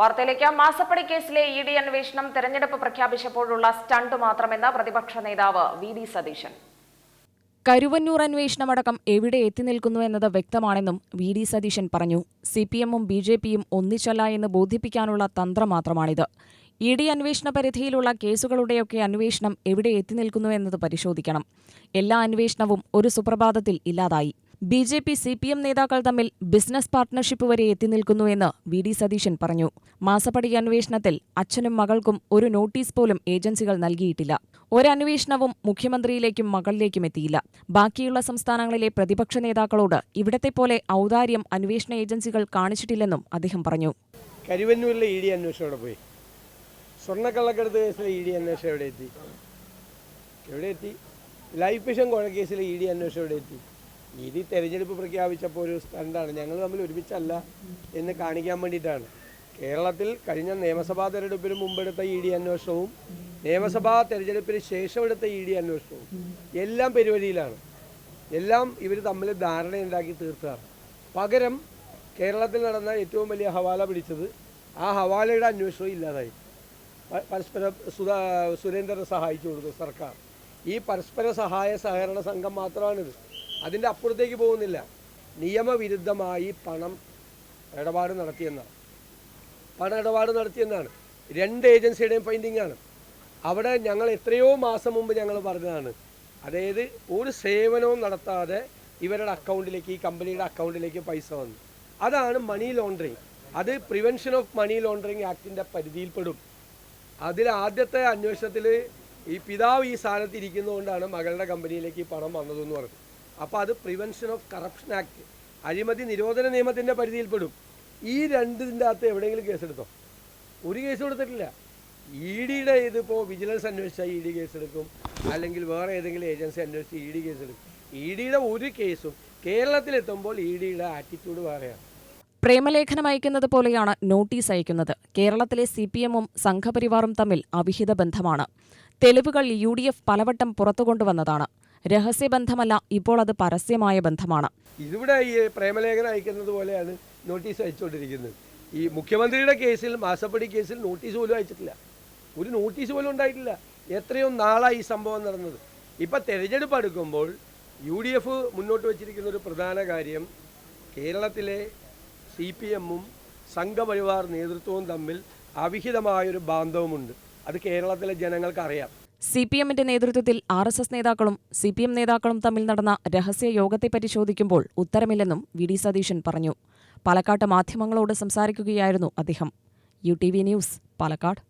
വാർത്തയിലേക്ക് മാസപ്പടി കേസിലെ ഇ ഡി അന്വേഷണം തെരഞ്ഞെടുപ്പ് പ്രഖ്യാപിച്ചപ്പോഴുള്ള സ്റ്റണ്ട് മാത്രമെന്ന് പ്രതിപക്ഷ നേതാവ് വി ഡി സതീശൻ. കരുവന്നൂർ അന്വേഷണമടക്കം എവിടെ എത്തി നിൽക്കുന്നു എന്നത് വ്യക്തമാണെന്നും വി ഡി സതീശൻ പറഞ്ഞു. സി പി എമ്മും ബി ജെ പിയും ഒന്നിച്ചല്ല എന്ന് ബോധിപ്പിക്കാനുള്ള തന്ത്രം മാത്രമാണിത്. ഇ ഡി അന്വേഷണ പരിധിയിലുള്ള കേസുകളുടെയൊക്കെ അന്വേഷണം എവിടെ എത്തി നിൽക്കുന്നു എന്നത് പരിശോധിക്കണം. എല്ലാ അന്വേഷണവും ഒരു സുപ്രഭാതത്തിൽ ഇല്ലാതായി. B J P C P M നേതാക്കൾ തമ്മിൽ ബിസിനസ് പാർട്ട്ണർഷിപ്പ് വരെ എത്തി നിൽക്കുന്നുവെന്ന് വി ഡി സതീശൻ പറഞ്ഞു. മാസപ്പടി അന്വേഷണത്തിൽ അച്ഛനും മകൾക്കും ഒരു നോട്ടീസ് പോലും ഏജൻസികൾ നൽകിയിട്ടില്ല. ഒരന്വേഷണവും മുഖ്യമന്ത്രിയിലേക്കും മകളിലേക്കും എത്തിയില്ല. ബാക്കിയുള്ള സംസ്ഥാനങ്ങളിലെ പ്രതിപക്ഷ നേതാക്കളോട് ഇവിടത്തെ പോലെ ഔദാര്യം അന്വേഷണ ഏജൻസികൾ കാണിച്ചിട്ടില്ലെന്നും അദ്ദേഹം പറഞ്ഞു. കരുവന്നൂരിലെ പോയി? എവിടെ എത്തി? എവിടെ എത്തി? ലൈഫ് മിഷൻ കോഴക്കേസിലെ ഇ ഡി അന്വേഷണം എവിടെ എത്തി? ഇ ഡി തെരഞ്ഞെടുപ്പ് പ്രഖ്യാപിച്ചപ്പോൾ ഒരു സ്റ്റണ്ടാണ്. ഞങ്ങൾ തമ്മിൽ ഒരുമിച്ചല്ല എന്ന് കാണിക്കാൻ വേണ്ടിയിട്ടാണ്. കേരളത്തിൽ കഴിഞ്ഞ നിയമസഭാ തെരഞ്ഞെടുപ്പിന് മുമ്പെടുത്ത ഇ ഡി അന്വേഷണവും നിയമസഭാ തെരഞ്ഞെടുപ്പിന് ശേഷം എടുത്ത ഇ ഡി അന്വേഷണവും എല്ലാം പെരുവഴിയിലാണ്. എല്ലാം ഇവർ തമ്മിൽ ധാരണയുണ്ടാക്കി തീർത്തതാണ്. പകരം കേരളത്തിൽ നടന്ന ഏറ്റവും വലിയ ഹവാല പിടിച്ചത് ആ ഹവാലയുടെ അന്വേഷണം ഇല്ലാതായി. പരസ്പരം സുധാ സുരേന്ദ്രനെ സഹായിച്ചു കൊടുത്തു സർക്കാർ. ഈ പരസ്പര സഹായ സഹകരണ സംഘം മാത്രമാണിത്. അതിന്റെ അപ്പുറത്തേക്ക് പോകുന്നില്ല. നിയമവിരുദ്ധമായി പണം ഇടപാട് നടത്തിയെന്നാണ്. പണം ഇടപാട് നടത്തിയെന്നാണ്. രണ്ട് ഏജൻസിയുടെയും ഫൈൻഡിംഗ് ആണ്. അവിടെ ഞങ്ങൾ എത്രയോ മാസം മുമ്പ് ഞങ്ങൾ പറഞ്ഞതാണ്. അതായത് ഒരു സേവനവും നടത്താതെ ഇവരുടെ അക്കൗണ്ടിലേക്ക് ഈ കമ്പനിയുടെ അക്കൗണ്ടിലേക്ക് പൈസ വന്നു. അതാണ് മണി ലോണ്ടറിങ് അത് പ്രിവെൻഷൻ ഓഫ് മണി ലോണ്ടറിങ് ആക്ടിന്റെ പരിധിയിൽപ്പെടും. അതിൽ ആദ്യത്തെ അന്വേഷണത്തിൽ ഈ പിതാവ് ഈ സ്ഥാനത്ത് ഇരിക്കുന്നതുകൊണ്ടാണ് മകളുടെ കമ്പനിയിലേക്ക് ഈ പണം വന്നതെന്ന് പറഞ്ഞു. അപ്പോൾ അത് പ്രിവെൻഷൻ ഓഫ് കറപ്ഷൻ ആക്ട് അഴിമതി നിരോധന നിയമത്തിന്റെ പരിധിയിൽപ്പെടും. ഈ രണ്ടിന്റെ അകത്ത് എവിടെയെങ്കിലും കേസെടുത്തോ? ഒരു കേസ് കൊടുത്തിട്ടില്ല ഇ ഡിയുടെ ഇതിപ്പോൾ വിജിലൻസ് അന്വേഷിച്ചാൽ ഇ ഡി കേസെടുക്കും. അല്ലെങ്കിൽ വേറെ ഏതെങ്കിലും ഏജൻസി അന്വേഷിച്ച് ഇ ഡി കേസെടുക്കും. ഇ ഡിയുടെ ഒരു കേസും കേരളത്തിലെത്തുമ്പോൾ ഇ ഡിയുടെ ആറ്റിറ്റ്യൂഡ് വേറെയാണ്. പ്രേമലേഖനം അയക്കുന്നത് പോലെയാണ് നോട്ടീസ് അയക്കുന്നത്. കേരളത്തിലെ സി പി എമ്മും സംഘപരിവാറും തമ്മിൽ അവിഹിത ബന്ധമാണ്. തെളിവുകൾ യു ഡി എഫ് പലവട്ടം പുറത്തുകൊണ്ടുവന്നതാണ്. രഹസ്യബന്ധമല്ല ഇപ്പോൾ അത് പരസ്യമായ ബന്ധമാണ്. ഇതിവിടെ ഈ പ്രേമലേഖനം അയക്കുന്നത് പോലെയാണ് നോട്ടീസ് അയച്ചുകൊണ്ടിരിക്കുന്നത്. ഈ മുഖ്യമന്ത്രിയുടെ കേസിൽ മാസപ്പടി കേസിൽ നോട്ടീസ് പോലും അയച്ചിട്ടില്ല. ഒരു നോട്ടീസ് പോലും ഉണ്ടായിട്ടില്ല. എത്രയോ നാളായി ഈ സംഭവം നടന്നത്. ഇപ്പം തെരഞ്ഞെടുപ്പ് അടുക്കുമ്പോൾ യു ഡി എഫ് മുന്നോട്ട് വച്ചിരിക്കുന്ന ഒരു പ്രധാന കാര്യം കേരളത്തിലെ സി പി എമ്മും സംഘപരിവാർ നേതൃത്വവും തമ്മിൽ അവിഹിതമായൊരു ബാന്ധവമുണ്ട്. അത് കേരളത്തിലെ ജനങ്ങൾക്ക് അറിയാം സി പി എമ്മിന്റെ നേതൃത്വത്തിൽ ആർ എസ് എസ് നേതാക്കളും സി പി എം നേതാക്കളും തമ്മിൽ നടന്ന രഹസ്യ യോഗത്തെ പരിശോധിക്കുമ്പോൾ ഉത്തരമില്ലെന്നും വി ഡി സതീശൻ പറഞ്ഞു. പാലക്കാട്ട് മാധ്യമങ്ങളോട് സംസാരിക്കുകയായിരുന്നു അദ്ദേഹം. U T V news Palakkad.